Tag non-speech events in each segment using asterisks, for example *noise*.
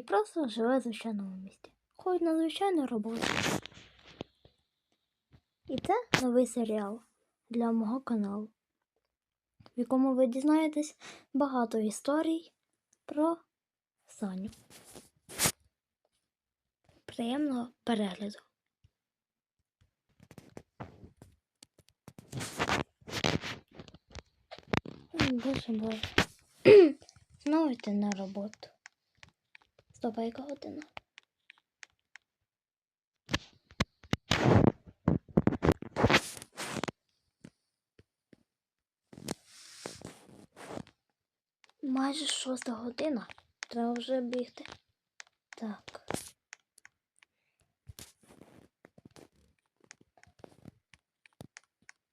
Який просто живе в звичайному місті. Ходить на звичайну роботу. І це новий серіал для мого каналу, в якому ви дізнаєтесь багато історій про Саню. Приємного перегляду. Боже, боже. *clears throat* Знову йти на роботу. Стоп, а яка година? Майже шоста година. Треба вже бігти. Так.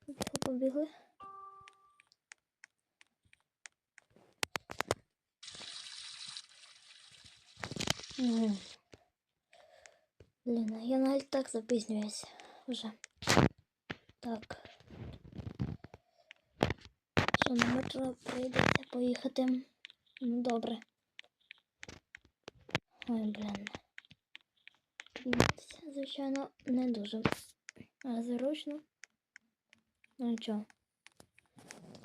Побігли, побігли. Ну, Блін, а я навіть так запізнююся вже. Так. Що на метро прийдеться поїхати? Ну, добре. Ой, блін. Звичайно, не дуже. Але зручно. Ну нічого.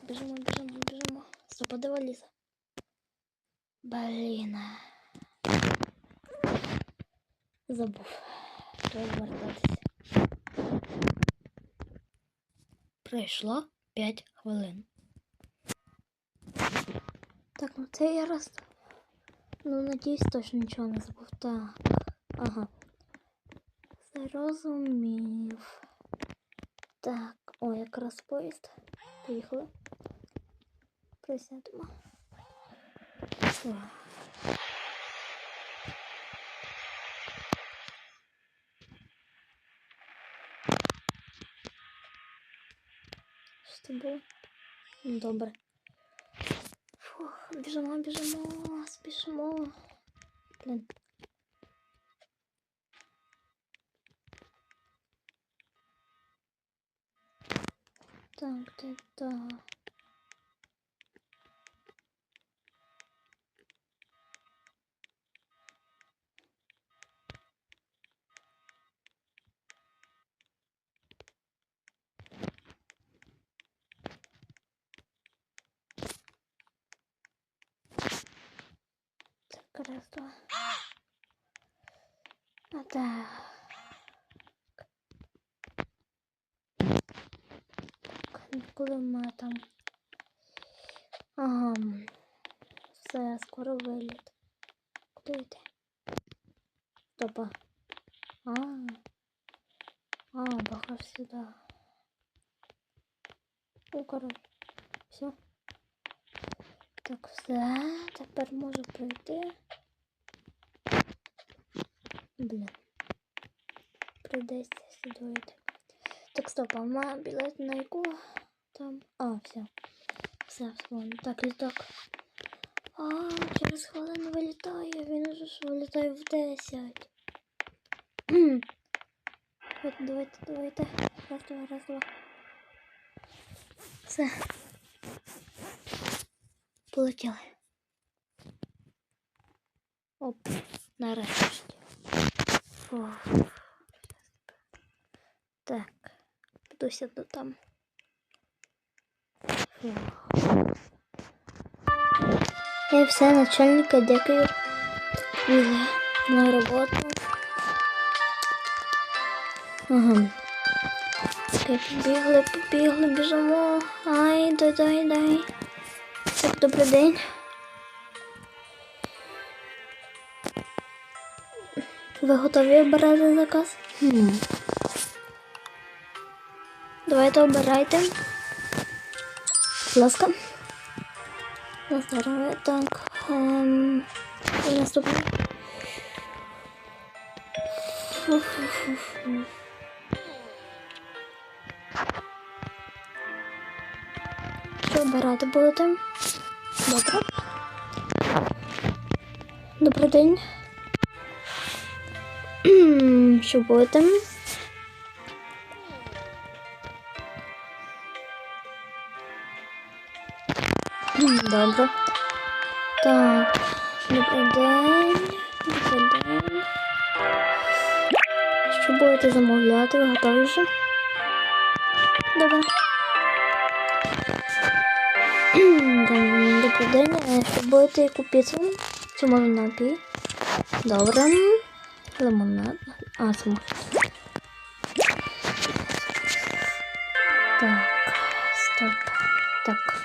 Біжимо, біжимо, біжимо. Стоподива ліса. Блін. Забув. Треба вертатися. Пройшло 5 хвилин. Так, ну це я раз. Ну, надіюсь, точно нічого не забув. Так. Ага. Зрозумів. Так, о, якраз поїзд. Поїхали. Присядемо. Фу. Це було? Ну, Добре. Фух, біжимо, біжимо, спішимо. Блін. Так, так, так. Раз, два. А. Так, коли ми там. Ага. Все, скоро виліт. Куди йти? Стопа. А. А, бахав сюди. Ну, коротше. Все. Так, все. Тепер можу пройти. Блін. Придеться сюди. Так, стоп, а мене білет на яку там. А, все. Все, вспомнив. Так, літак. А, через хвилину вилітає. Він уже ж вилітає в 10. От, давайте, давайте. Раз, два, раз, два. Все. Полетіли. Оп, нарешті. Фух. Так, піду сяду там. І все, начальника, дякую. На роботу. Ага. Окей, побігли, побігли, біжимо. Ай, дай, дай, дай. Так, добрий день. Ви готові обирати заказ? Хм. Давайте обирайте. Будь ласка. Здоров'я. Так. Ем. Фу-фу-фу-фу. Що обирати будете? Добре. Добрий день. *clears throat* Що будете? Добре. Так. Добрий день. Добрий. Що будете замовляти? Ви готові вже? Добре. *clears throat* Добрий день. Е, Що будете піцу? Чи може напій? Добре. Лимонад. А, може. Так, стоп. Так.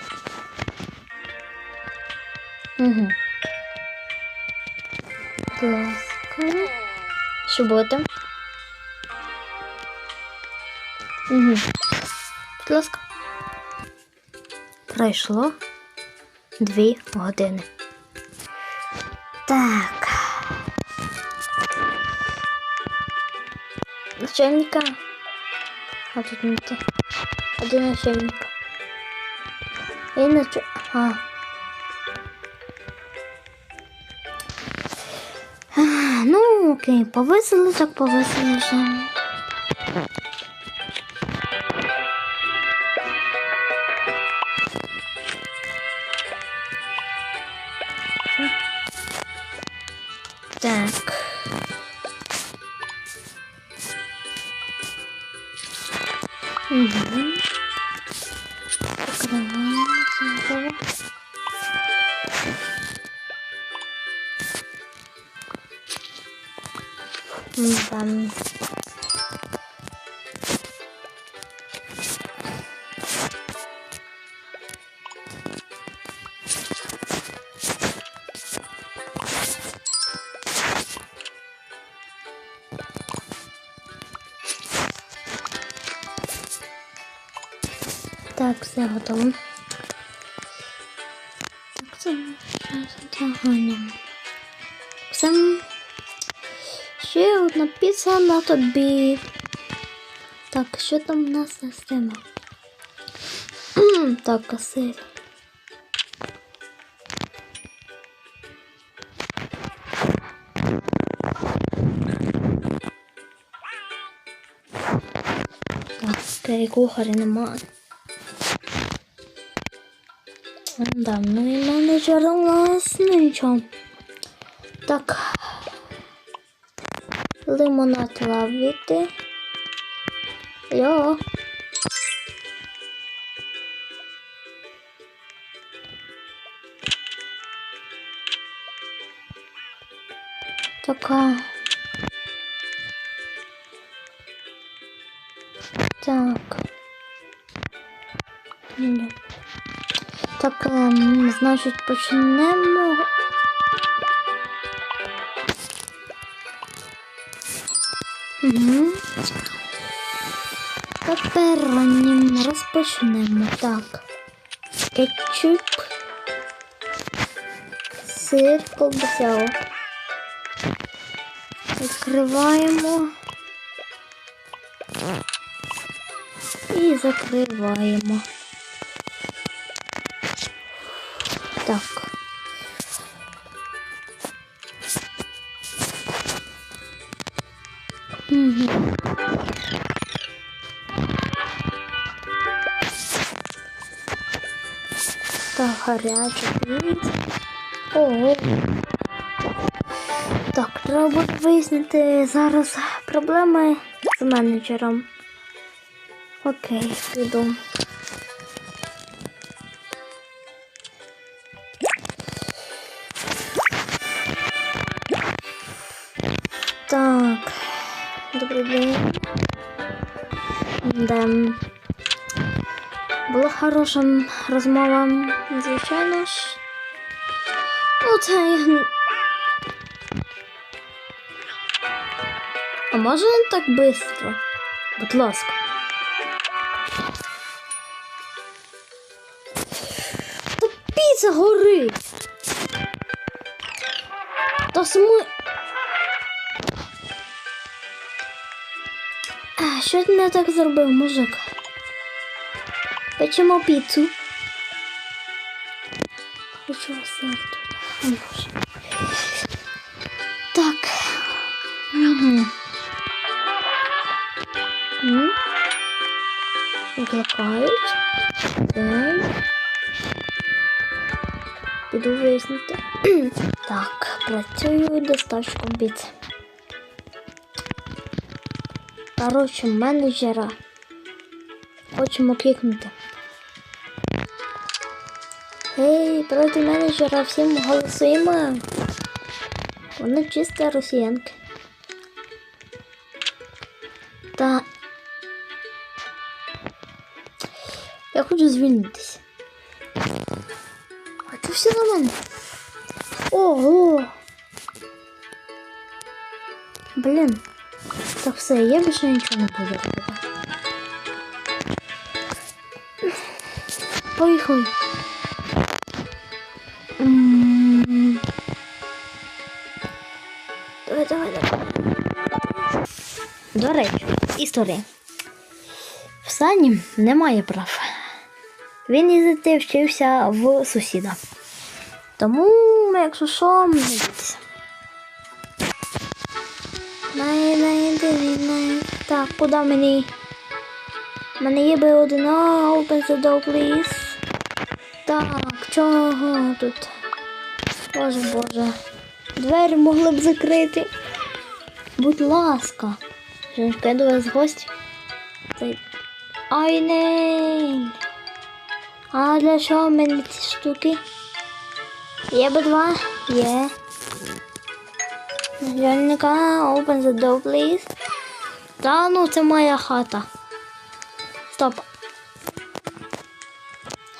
Угу. Будь ласка. Що буде? Угу. Будь ласка. Пройшло дві години. Так. Начальника. А тут не те. Один начальник. І нач... А. Ну, окей, повесили, так повесили вже. Угу. Так, все готово. Так, це тягаємо. Все. Ще одна піца на тобі. Так, що там у нас система? *clears throat* так, касир. Так, окей, кухаря немає. Да, ну і менеджер у нас ну нічого. Так. Лимонад лавити. Йо. Така. Так. Ні. Так, ем, значить, почнемо. Угу. Пепероні розпочнемо. Так. Кетчуп. Сир, колбаса. Відкриваємо. І закриваємо. Так. Угу. Так, гарячий плід. Ого. Так, треба буде вияснити зараз проблеми з менеджером. Окей, піду. Була хороша розмова, звичайно ж. Ну, це... А може не так швидко? Будь ласка. Та піца горить. Та сми... А, що ти не так зробив, мужик? Печемо піцу. Хочу Боже. Так. Угу. Викликають. Окей. піду вияснити. *clears throat* так, працюю доставщиком піци. Коротше, менеджера хочемо кикнути. Гей, проти менеджера всім голосуємо. Вони чисто росіянки. Та я хочу звільнитися. А це все на мене. Ого. Блін. Так все, я більше нічого не буду робити. Поїхали. Давай, давай, давай. До речі, історія. В Сані немає прав. Він їздити вчився в сусіда. Тому, якщо що, не бійтеся. Най. Так, куди мені? У мене є би один open the door, please. Так, чого тут? Боже, боже. Двері могли б закрити. Будь ласка. Жінка, я до вас гості. Цей... Ай, не. А для чого мені ці штуки? Є би два? Є. Жінка, open the door, please. Та ну, це моя хата. Стоп.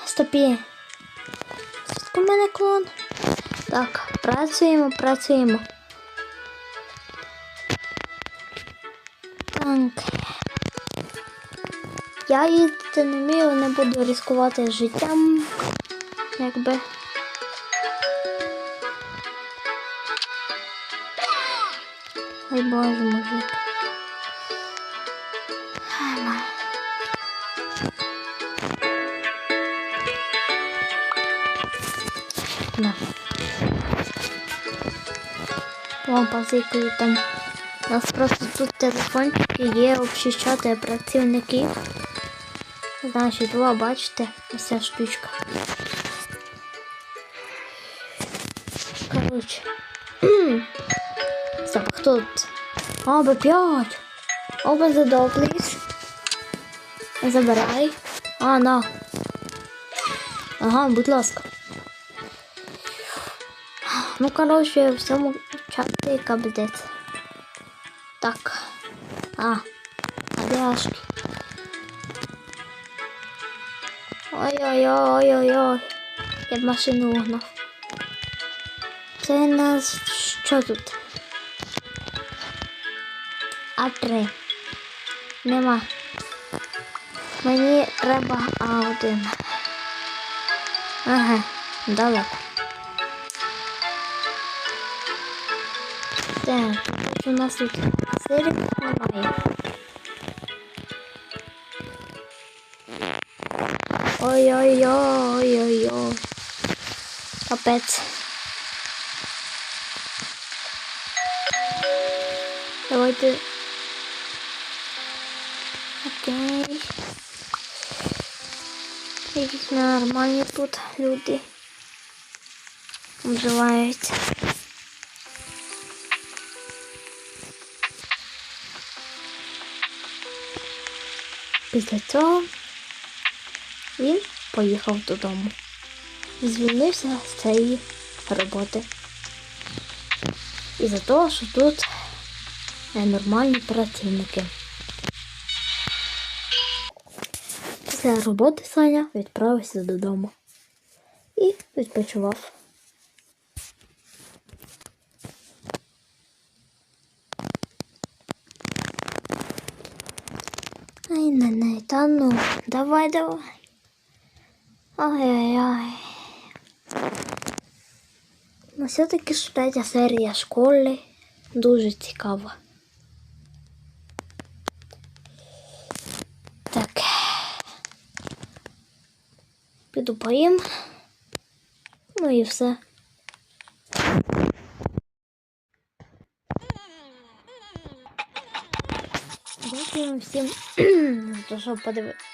Стопі. Тут у мене клон. Так, працюємо, працюємо. Так. Я їздити не вмію, не буду ризикувати життям. Якби. Боже, мужик. Ай, ма. Вам позикаю там. У нас просто тут телефончики є общі чати працівників. Значить, два, бачите, ця штучка. Коротше. Тут? А, Б5. Open the door, please. Забирай. А, на. Ага, будь ласка. Ну, коротше, в цьому чаті кабдець. Так. А, пляшки. Ой-ой-ой-ой-ой. Я б машину угнав. Це нас що тут? А3. Нема. Мені треба А1. Ага, далеко. Так, що у нас тут сирів немає. Ой-ой-ой-ой-ой. Капець. Давайте. Нормальні тут люди. Вживаються. Після цього він поїхав додому. Звільнився з цієї роботи. І за того, що тут нормальні працівники. Після роботи Саня відправився додому і відпочивав. Ай, не, не, та ну, давай, давай. Ай-яй-яй. Ну, все-таки ж третя серія школи дуже цікава. піду поїм. Ну і все. Дякую всім *clears throat* за те, що подивитися.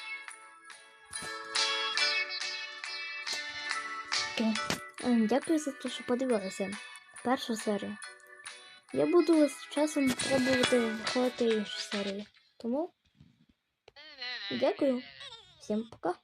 Ем, дякую за те, що подивилися першу серію. Я буду з часом пробувати виходити іншу серію. Тому дякую всім пока.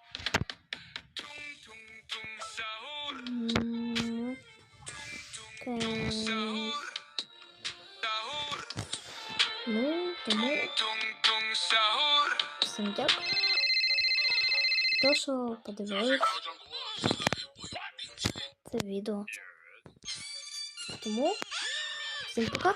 всім дякую. Хто що подивились це відео. Тому всім пока.